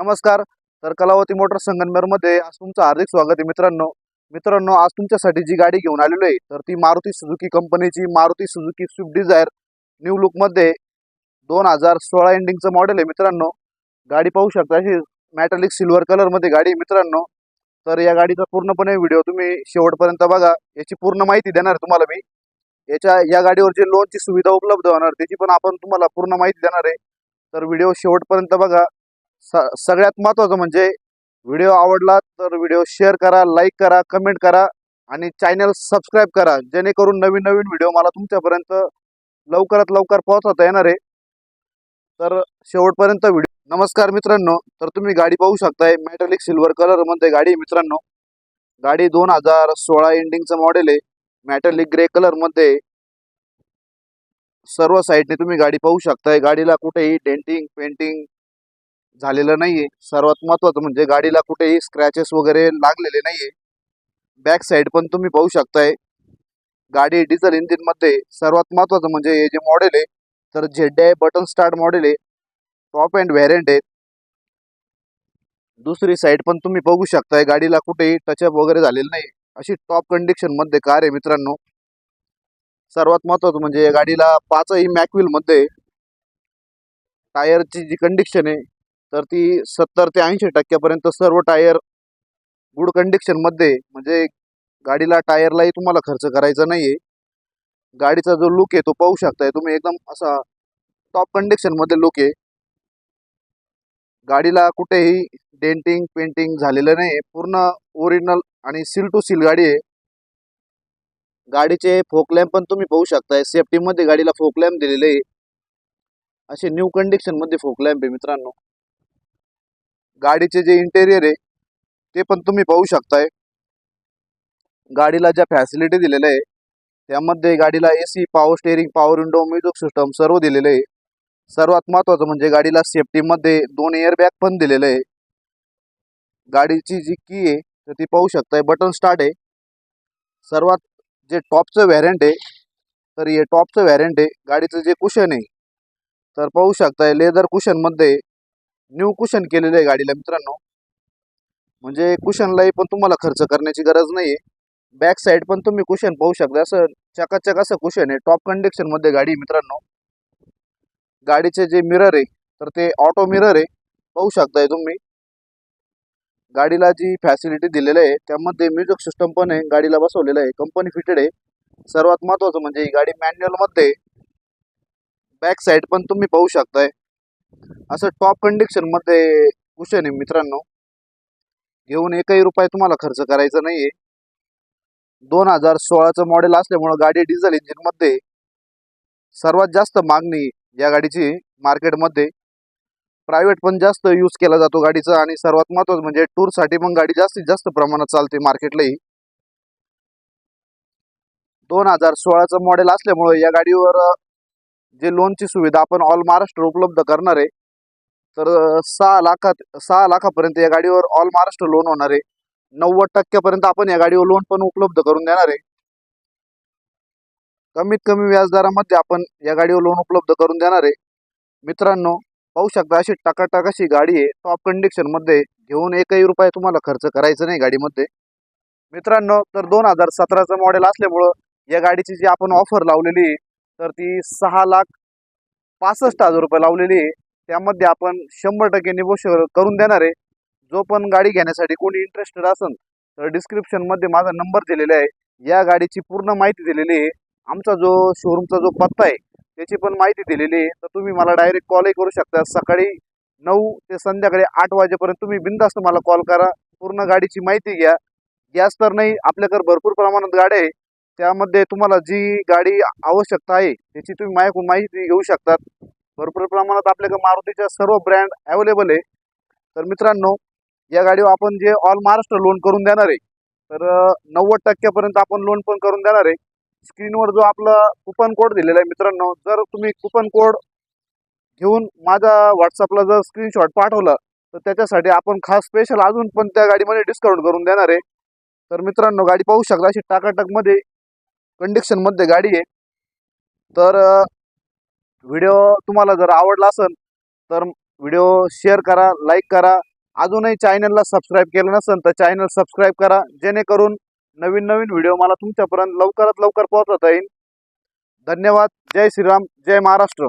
नमस्कार. तर कलावती मोटर संगमनेरमध्ये आज तुमचं हार्दिक स्वागत आहे मित्रांनो. मित्रांनो आज तुमच्यासाठी जी गाडी घेऊन आलेलो आहे तर ती मारुती सुझुकी कंपनीची Maruti Suzuki Swift Dzire new लुकमध्ये दोन हजार सोळा एंडिंगचं मॉडेल आहे मित्रांनो. गाडी पाहू शकता अशी मॅटॅलिक सिल्वर कलरमध्ये गाडी आहे मित्रांनो. तर या गाडीचा पूर्णपणे व्हिडिओ तुम्ही शेवटपर्यंत बघा. याची पूर्ण माहिती देणार आहे तुम्हाला मी. याच्या या गाडीवर जे लोनची सुविधा उपलब्ध होणार त्याची पण आपण तुम्हाला पूर्ण माहिती देणार आहे. तर व्हिडिओ शेवटपर्यंत बघा. सगळ्यात महत्वाचं म्हणजे व्हिडिओ आवडला तर व्हिडिओ शेअर करा लाईक करा कमेंट करा आणि चॅनल सबस्क्राईब करा. जेणेकरून नवीन नवीन व्हिडिओ मला तुमच्यापर्यंत लवकरात लवकर पोहोचवता येणार आहे. तर शेवटपर्यंत व्हिडिओ नमस्कार मित्रांनो तर तुम्ही गाडी पाहू शकताय. मॅटॅलिक सिल्वर कलरमध्ये गाडी मित्रांनो. गाडी दोन हजार सोळा एंडिंगचं मॉडेल आहे. मॅटॅलिक ग्रे कलरमध्ये सर्व साईडने तुम्ही गाडी पाहू शकताय. गाडीला कुठेही डेंटिंग पेंटिंग झालेलं नाहीये. सर्वात महत्वाचं म्हणजे गाडीला कुठेही स्क्रॅचेस वगैरे लागलेले नाहीये. बॅक साईड पण तुम्ही पाहू शकताय. गाडी डिझेल इंजिनमध्ये सर्वात महत्वाचं म्हणजे हे जे मॉडेल आहे तर झेड आहे बटन स्टार्ट मॉडेल आहे टॉप अँड व्हॅरियंट आहे. दुसरी साईड पण तुम्ही बघू शकताय गाडीला कुठेही टचअप वगैरे झालेलं नाही अशी टॉप कंडिशनमध्ये कार आहे मित्रांनो. सर्वात महत्वाचं म्हणजे गाडीला पाचही मॅकविलमध्ये टायरची जी कंडिशन आहे तर ती सत्तर ते ऐंशी टक्क्यापर्यंत सर्व टायर गुड कंडिशनमध्ये म्हणजे गाडीला टायरलाही तुम्हाला खर्च करायचा नाहीये. गाडीचा जो लुक आहे तो पाहू शकताय तुम्ही एकदम असा टॉप कंडिशनमध्ये लुक आहे. गाडीला कुठेही डेंटिंग पेंटिंग झालेलं नाही पूर्ण ओरिजिनल आणि सील टू सील गाडी आहे. गाडीचे फोक लॅम्प पण तुम्ही पाहू शकताय. सेफ्टी मध्ये गाडीला फोक लॅम्प दिलेले आहे. असे न्यू कंडिशनमध्ये फोक लॅम्प आहे मित्रांनो. गाडीचे जे इंटेरियर आहे ते पण तुम्ही पाहू शकताय. गाडीला ज्या फॅसिलिटी दिलेल्या आहे त्यामध्ये गाडीला A C power steering power window music system सर्व दिलेलं आहे. सर्वात महत्वाचं म्हणजे गाडीला सेफ्टीमध्ये दोन एअरबॅग पण दिलेलं आहे. गाडीची जी की आहे तर ती पाहू शकताय. बटन स्टार्ट आहे. सर्वात जे टॉपचं व्हॅरियंट आहे तर हे टॉपचं व्हॅरियंट आहे. गाडीचं जे कुशन आहे तर पाहू शकताय. लेदर कुशनमध्ये न्यू कुशन केलेलं आहे गाडीला मित्रांनो. म्हणजे कुशनलाही पण तुम्हाला खर्च करण्याची गरज नाही आहे बॅक साईड पण तुम्ही कुशन पाहू शकता. असं चकाचक असं कुशन आहे. टॉप कंडिशनमध्ये गाडी मित्रांनो. गाडीचे जे मिरर आहे तर ते ऑटो मिरर आहे. पाहू शकताय तुम्ही. गाडीला जी फॅसिलिटी दिलेली आहे त्यामध्ये म्युझिक सिस्टम पण आहे. गाडीला बसवलेलं आहे. कंपनी फिटेड आहे. सर्वात महत्वाचं म्हणजे ही गाडी मॅन्युअलमध्ये बॅक साईड पण तुम्ही पाहू शकताय. असं टॉप कंडिशनमध्ये कुशन आहे मित्रांनो. घेऊन एकही रुपये तुम्हाला खर्च करायचा नाहीये. दोन हजार सोळाचं मॉडेल असल्यामुळं गाडी डिझेल इंजिनमध्ये सर्वात जास्त मागणी या गाडीची मार्केटमध्ये प्रायव्हेट पण जास्त यूज केला जातो गाडीचा आणि सर्वात महत्वाचं म्हणजे टूरसाठी पण गाडी जास्तीत जास्त प्रमाणात चालते मार्केटलाही दोन हजार सोळाचं मॉडेल असल्यामुळं या गाडीवर जे लोनची सुविधा आपण ऑल महाराष्ट्र उपलब्ध करणार आहे तर सहा लाखात सहा लाखापर्यंत या गाडीवर ऑल महाराष्ट्र लोन होणार आहे. नव्वद टक्क्यापर्यंत आपण या गाडीवर लोन पण उपलब्ध करून देणार आहे. कमीत कमी व्याजदरामध्ये आपण या गाडीवर लोन उपलब्ध करून देणार आहे. मित्रांनो पाहू शकता अशी टाकाटाक अशी गाडी आहे. टॉप कंडिशनमध्ये घेऊन एकही रुपये तुम्हाला खर्च करायचा नाही गाडीमध्ये. मित्रांनो तर दोन हजार सतराचं मॉडेल असल्यामुळं या गाडीची जी आपण ऑफर लावलेली आहे तर ती सहा लाख पासष्ट हजार रुपये लावलेली आहे. त्यामध्ये आपण शंभर टक्के निगोशिएट करून देणार आहे. जो पण गाडी घेण्यासाठी कोणी इंटरेस्टेड असेल तर डिस्क्रिप्शनमध्ये माझा नंबर दिलेला आहे. या गाडीची पूर्ण माहिती दिलेली आहे. आमचा जो शोरूमचा जो पत्ता आहे त्याची पण माहिती दिलेली आहे. तर तुम्ही मला डायरेक्ट कॉलही करू शकता. सकाळी नऊ ते संध्याकाळी आठ वाजेपर्यंत तुम्ही बिंदास्त मला कॉल करा. पूर्ण गाडीची माहिती घ्या. गॅस तर नाही आपल्याकडे भरपूर प्रमाणात गाड्या आहे. त्यामध्ये तुम्हाला जी गाडी आवश्यकता आहे त्याची तुम्ही माझ्याकडून माहिती घेऊ शकतात. भरपूर प्रमाणात आपल्याकडे मारुतीच्या सर्व ब्रँड अवेलेबल आहे. तर मित्रांनो या गाडीवर आपण जे ऑल महाराष्ट्र लोन करून देणार आहे तर नव्वद टक्क्यापर्यंत आपण लोन पण करून देणार आहे. स्क्रीनवर जो आपला कुपन कोड दिलेला आहे मित्रांनो जर तुम्ही कुपन कोड घेऊन माझ्या व्हॉट्सअपला जर स्क्रीनशॉट पाठवला तर त्याच्यासाठी आपण खास स्पेशल अजून पण त्या गाडीमध्ये डिस्काउंट करून देणार आहे. तर मित्रांनो गाडी पाहू शकता अशी टाकाटकमध्ये कंडिशनमध्ये गाडी आहे. तर व्हिडिओ तुम्हाला जर आवडला असेल तर व्हिडिओ शेअर करा लाईक करा. अजूनही चॅनलला सबस्क्राईब केलं नसेल तर चॅनल सबस्क्राईब करा. जेणेकरून नवीन नवीन व्हिडिओ मला तुमच्यापर्यंत लवकरात लवकर पोहोचवता येईल. धन्यवाद. जय श्रीराम. जय महाराष्ट्र.